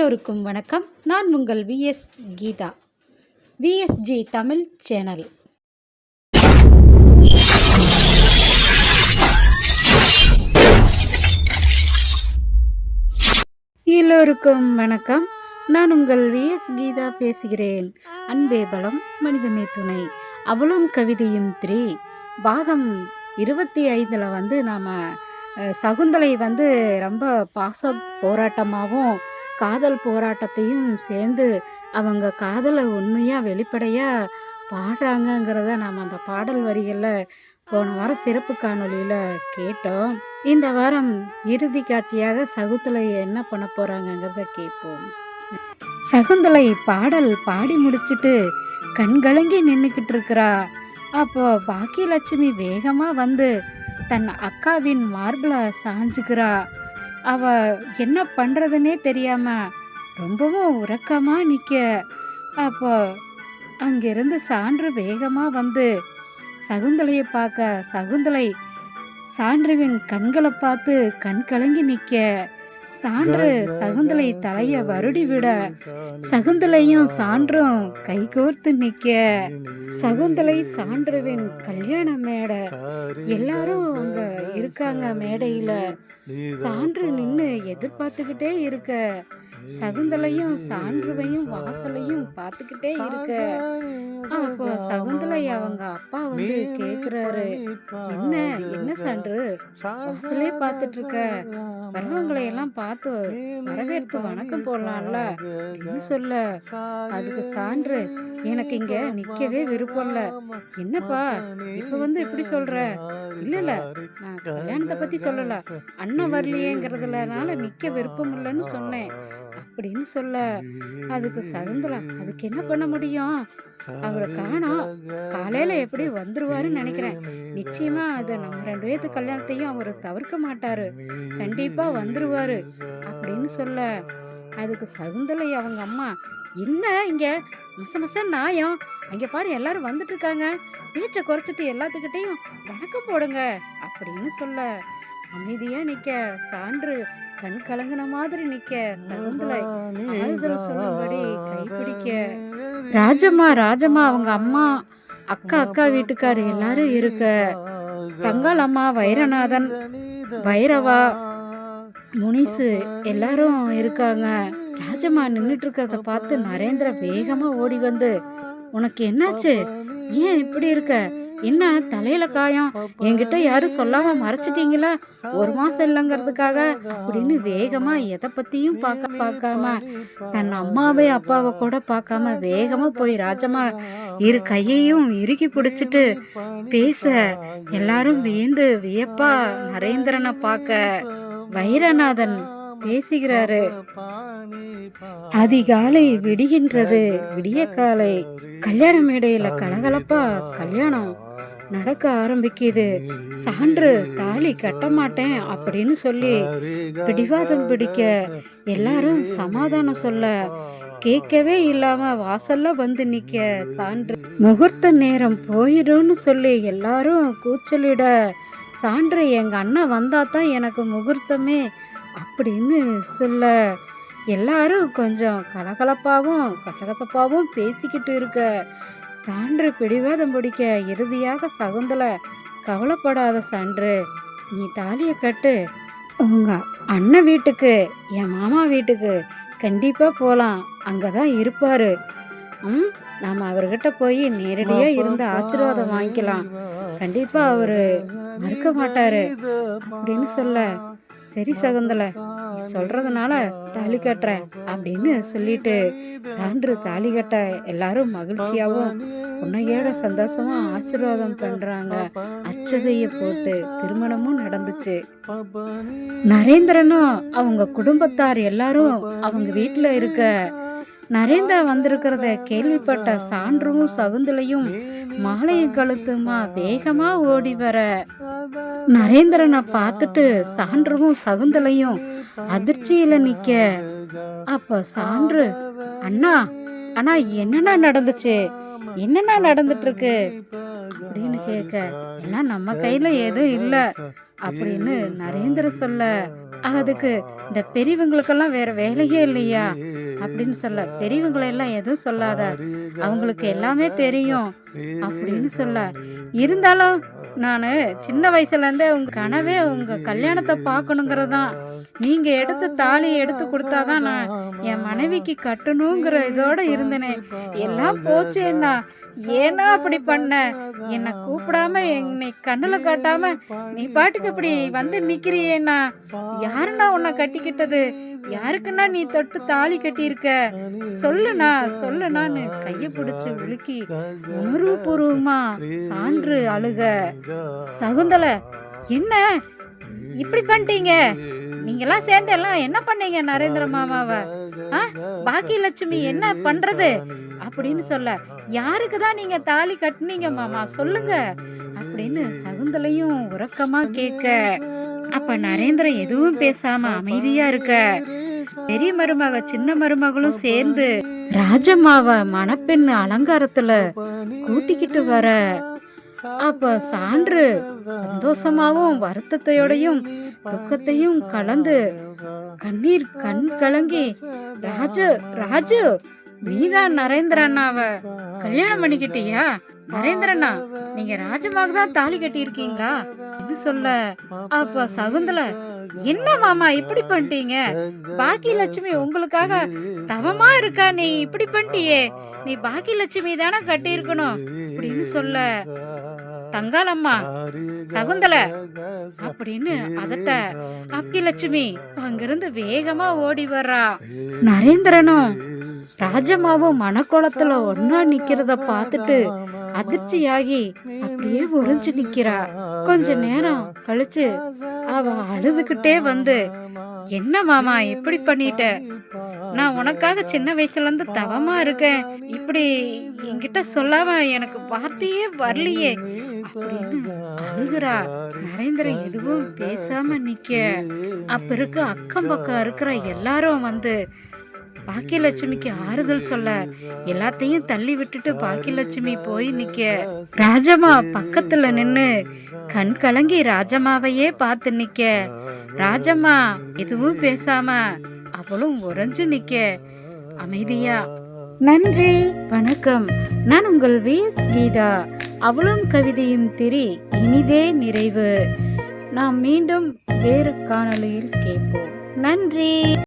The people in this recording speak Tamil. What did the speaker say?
எல்லோருக்கும் வணக்கம். நான் உங்கள் VS Geetha. VSG Tamil channel. எல்லோருக்கும் வணக்கம். நான் உங்கள் விஎஸ் கீதா பேசுகிறேன். அன்பே பலம் மனிதமே துணை. அவளும் கவிதையும் த்ரீ. பாகம் இருபத்தி ஐந்தில் வந்து நாம் சகுந்தலை வந்து ரொம்ப பாச போராட்டமாகவும் காதல் போராட்டத்தையும் சேர்ந்து அவங்க காதலை உண்மையாக வெளிப்படையாக பாடுறாங்கங்கிறத நாம் அந்த பாடல் வரிகளில் போன வாரம் சிறப்பு காணொளியில் கேட்டோம். இந்த வாரம் இறுதி காட்சியாக சகுந்தலை என்ன பண்ண போகிறாங்கங்கிறத கேட்போம். சகுந்தலை பாடல் பாடி முடிச்சிட்டு கண்கலங்கி நின்றுக்கிட்டு இருக்கிறா. அப்போ பாக்கியலட்சுமி வேகமாக வந்து தன் அக்காவின் மார்பில் சாஞ்சுக்கிறா. அவ என்ன பண்ணுறதுன்னே தெரியாம ரொம்பவும் உறக்கமாக நிற்க அப்போ அங்கிருந்து சான்று வேகமாக வந்து சகுந்தலையை பார்க்க சகுந்தலை சான்றுவின் கண்களை பார்த்து கண் கலங்கி நிற்க சான்று சகுந்தலை தலைய வருடி விட சகுந்தலையும் சான்றும் கைகோர்த்து நிற்க சகுந்தலை சான்றுவின் கல்யாண மேடை. எல்லாரும் அங்க இருக்காங்க மேடையில. சான்று நின்று எதிர்பார்த்துக்கிட்டே இருக்க. சகுந்தலையும் சான்றுவையும் வாசலையும் பார்த்துக்கிட்டே இருக்க. அப்போ சகுந்தலை அவங்க அப்பா வந்து கேக்குறாரு என்ன என்ன சான்று? வாசலே பார்த்துட்டு இருக்க வரவங்களை எல்லாம் பார்த்து வரவேற்று வணக்கம் போடலாம்ல. என்ன சொல்ல? அதுக்கு சான்று எனக்கு இங்க நிக்கவே விருப்பம் இல்ல. என்னப்பா இப்ப வந்து இப்படி சொல்ற? இல்ல இல்ல நான் கல்யாணத்தை பத்தி சொல்லல. அண்ணன் வரலையேங்கிறதுலனால நிக்க விருப்பம் இல்லைன்னு சொன்னேன். அப்படின்னு சொல்ல அதுக்கு சகுந்தலா அதுக்கு என்ன பண்ண முடியும்? அவரை காணோம் காலையில எப்படி வந்துருவாருன்னு நினைக்கிறேன். நிச்சயமா அது நம்ம ரெண்டு பேர்த்து கல்யாணத்தையும் அவர் தவிர்க்க மாட்டாரு. கண்டிப்பா வந்துருவாரு. அப்படின்னு சொல்ல அதுக்கு சகுந்தலை அவங்க அம்மா என்ன இங்க? மச மச நாயம். அங்க பாரு எல்லாரும் வந்துட்டு இருக்காங்க பேச்சை குறைச்சிட்டு எல்லாத்துக்கிட்டையும் வணக்கம் போடுங்க. அப்படின்னு சொல்ல அமைதியா நிக்க சான்று கண் கலங்கின மாதிரி நிக்க சகுந்தலை ஆறுதல் சொல்லும்படி கைப்பிடிக்க ராஜம்மா ராஜம்மா அவங்க அம்மா அக்கா அக்கா வீட்டுக்காரு எல்லாரும் இருக்க. தங்கால் அம்மா வைரநாதன் வைரவா முனிசு எல்லாரும் இருக்காங்க. ராஜம்மா நின்றுட்டு இருக்கிறத பார்த்து நரேந்திர வேகமாக ஓடி வந்து உனக்கு என்னாச்சு? ஏன் இப்படி இருக்க? என்ன தலையில காயம்? என்கிட்ட யாரும் சொல்லாம மறைச்சிட்டீங்களா? ஒரு மாசம் இல்லைங்கிறதுக்காக. அப்படின்னு வேகமா எதை பத்தியும் பார்க்க பார்க்காம தன் அம்மாவை அப்பாவை கூட பார்க்காம வேகமா போய் ராஜம்மா இரு கையையும் இறுக்கி பிடிச்சிட்டு பேச. எல்லாரும் வியந்து வியப்பா நரேந்திரனை பார்க்க. வைரநாதன் பேசுகிறாரு. அதிகாலை விடுகின்றது. விடிய காலை. கல்யாண மேடையில கலகலப்பா கல்யாணம் நடக்க ஆரம்பிக்குது. சான்று தாலி கட்ட மாட்டேன் அப்படின்னு சொல்லி பிடிவாதம் பிடிக்க எல்லாரும் சமாதானம் சொல்ல கேட்கவே இல்லாம வாசல்ல வந்து நிக்க சான்று. முகூர்த்த நேரம் போயிடும்னு சொல்லி எல்லாரும் கூச்சலிட சான்று எங்க அண்ணன் வந்தா தான் எனக்கு முகூர்த்தமே அப்படின்னு சொல்ல எல்லாரும் கொஞ்சம் கலகலப்பாகவும் கசகசப்பாகவும் பேசிக்கிட்டு இருக்க. சான்று பிடிவாதம் பிடிக்க இறுதியாக சகுந்தலை கவலைப்படாத சான்று நீ தாலியை கட்டு. உங்க அண்ணன் வீட்டுக்கு என் மாமா வீட்டுக்கு கண்டிப்பாக போகலாம் அங்கே தான் இருப்பார். ம் நாம் அவர்கிட்ட போய் நேரடியாக இருந்து ஆசீர்வாதம் வாங்கிக்கலாம். கண்டிப்பாக அவர் மறுக்க மாட்டார். அப்படின்னு சொல்ல சரி சகுந்தலை சொல்றதுனால தாலி கட்டுறேன் அப்படின்னு சொல்லிட்டு சான்று தாலி கட்ட எல்லாரும் மகிழ்ச்சியாகவும் உன்னையோட சந்தோஷமா ஆசீர்வாதம் பண்றாங்க. அச்சதைய போட்டு திருமணமும் நடந்துச்சு. நரேந்திரனும் அவங்க குடும்பத்தார் எல்லாரும் அவங்க வீட்டுல இருக்க நரேந்திரா வந்திருக்கிறத கேள்விப்பட்ட சான்றும் சகுந்தலையும் மாலையும் கழுத்துமா வேகமா ஓடி வர. நரேந்திரனை பார்த்துட்டு சான்றுவும் சகுந்தலையும் அதிர்ச்சியில நிக்க. அப்ப சான்று அண்ணா அண்ணா என்னண்ணா நடந்துச்சு? என்னண்ணா நடந்துட்டு இருக்கு அப்படின்னு கேட்க எல்லாம் நம்ம கையில எதுவும் இல்லை அப்படின்னு நரேந்திர சொல்ல. அதுக்கு இந்த பெரியவங்களுக்கெல்லாம் வேற வேலையே இல்லையா? அப்படின்னு சொல்ல. பெரியவங்களை எல்லாம் எதுவும் சொல்லாத. அவங்களுக்கு எல்லாமே தெரியும் அப்படின்னு சொல்ல. இருந்தாலும் நான் சின்ன வயசுலேருந்தே உங்கள் கனவே உங்கள் கல்யாணத்தை பார்க்கணுங்கிறது தான் நீங்கள் எடுத்து தாலி எடுத்து கொடுத்தாதான் நான் என் மனைவிக்கு கட்டணுங்கிற இதோடு இருந்தேனே. எல்லாம் போச்சு என்ன ஏன்னா அப்படி பண்ண? என்னை கூப்பிடாம என்னை கண்ணில் காட்டாம நீ பாட்டுக்கு இப்படி வந்து நிற்கிறியேண்ணா யாருண்ணா உன்னை கட்டிக்கிட்டது? யாருக்குன்னா நீ தொட்டு தாலி கட்டியிருக்க? சொல்லுண்ணா சொல்லுண்ணான்னு கையை பிடிச்சி உலுக்கி உணர்வுபூர்வமா சான்று அழுக. சகுந்தல என்ன? இப்படி பண்ணிட்டீங்க? நீங்களாம் சேர்ந்து எல்லாம் என்ன பண்ணீங்க நரேந்திர மாமாவை? ஆ? பாக்கி லட்சுமி என்ன பண்றது? அப்படின்னு சொல்ல யாருக்கு தான் நீங்க தாலி கட்டினீங்க மாமா? சொல்லுங்க. அப்படின்னு சகுந்தலையும் உறக்கமா கேட்க அப்ப நரேந்திரன் எதுவும் பேசாம அமைதியா இருக்க? பெரிய மருமக சின்ன மருமகளும் சேர்ந்து ராஜம்மாவை மணப்பெண் அலங்காரத்துல கூட்டிக்கிட்டு வர அப்ப சான்று சந்தோஷமாவும் வருத்தத்தையோடையும் துக்கத்தையும் கலந்து கண்ணீர் கண் கலங்கி ராஜு ராஜு. நீதான் நரேந்திர அண்ணாவ கல்யாணம் பண்ணிக்கிட்டியா? நரேந்திரண்ணா நீங்க ராஜமாக தான் தாலி கட்டி இருக்கீங்களா இது சொல்ல அப்ப சகுந்தல என்ன மாமா இப்படி பண்ணிட்டீங்க? பாக்கி லட்சுமி உங்களுக்காக தவமா இருக்கா? நீ இப்படி பண்ணிட்டியே. நீ பாக்கி லட்சுமி தானே கட்டி இருக்கணும் அப்படின்னு சொல்ல தங்காளம்மா சகுந்தல அப்படின்னு அதட்ட அக்கிலட்சுமி அங்கிருந்து வேகமா ஓடி வர்றா. நரேந்திரனும் ராஜமாவும் மனக்கோலத்துல ஒன்னா நிக்கிறத பார்த்துட்டு அதிர்ச்சியாகி அப்படியே உறிஞ்சு நிக்கிறா. கொஞ்ச நேரம் கழிச்சு அவ அழுதுகிட்டே வந்து என்ன மாமா இப்படி பண்ணிட்ட? நான் உனக்காக சின்ன வயசுல இருந்து தவமா இருக்கேன். இப்படி என்கிட்ட சொல்லாம எனக்கு வார்த்தையே வரலையே அப்படின்னு அழுகுறா. நரேந்திரன் எதுவும் பேசாம நிக்க. அப்ப இருக்க அக்கம் பக்கம் இருக்கிற எல்லாரும் வந்து பாக்கியலட்சுமிக்கு ஆறுதல் சொல்ல எல்லாத்தையும் தள்ளி விட்டுட்டு பாக்கியலட்சுமி போய் நிக்க. ராஜம்மா பக்கத்துல நின்னு கண் கலங்கி ராஜம்மாவையே பார்த்து நிக்க. ராஜம்மா எதுவும் பேசாம அவளும் உறைஞ்சு நிக்க. அமைதியா நன்றி வணக்கம். நான் உங்கள் வீஸ் கீதா. அவளும் கவிதையும் திரி இனிதே நிறைவு. நாம் மீண்டும் வேறு காணொலியில் கேட்போம். நன்றி.